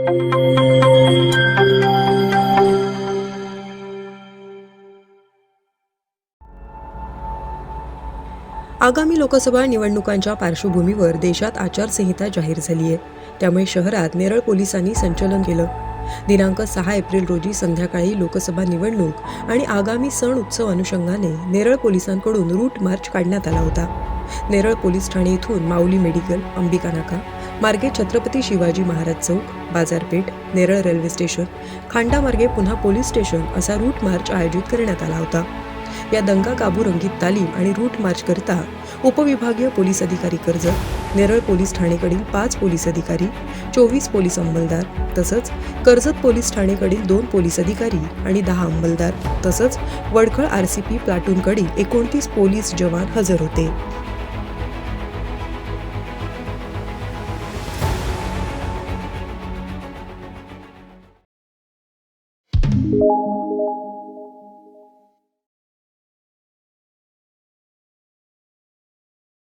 आगामी लोकसभा निवडणुकांच्या पार्श्वभूमीवर देशात आचारसंहिता जाहीर झाली आहे. त्यामुळे शहरात नेरळ पोलिसांनी संचलन केलं. दिनांक सहा एप्रिल रोजी संध्याकाळी लोकसभा निवडणूक आणि आगामी सण उत्सव अनुषंगाने नेरळ पोलिसांकडून रूट मार्च काढण्यात आला होता. नेरळ पोलीस ठाणे इथून माऊली मेडिकल अंबिका नाका. मार्गे छत्रपती शिवाजी महाराज चौक बाजारपेठ नेरळ रेल्वे स्टेशन खांडा मार्गे पुन्हा पोलीस स्टेशन असा रूट मार्च आयोजित करण्यात आला होता. या दंगा काबू रंगीत तालीम आणि रूट मार्च करता उपविभागीय पोलीस अधिकारी कर्जत नेरळ पोलीस ठाणेकडील पाच पोलीस अधिकारी चोवीस पोलीस अंमलदार तसंच कर्जत पोलीस ठाणेकडील दोन पोलीस अधिकारी आणि दहा अंमलदार तसंच वडखळ आर सी पी प्लाटूनकडील एकोणतीस पोलीस जवान हजर होते.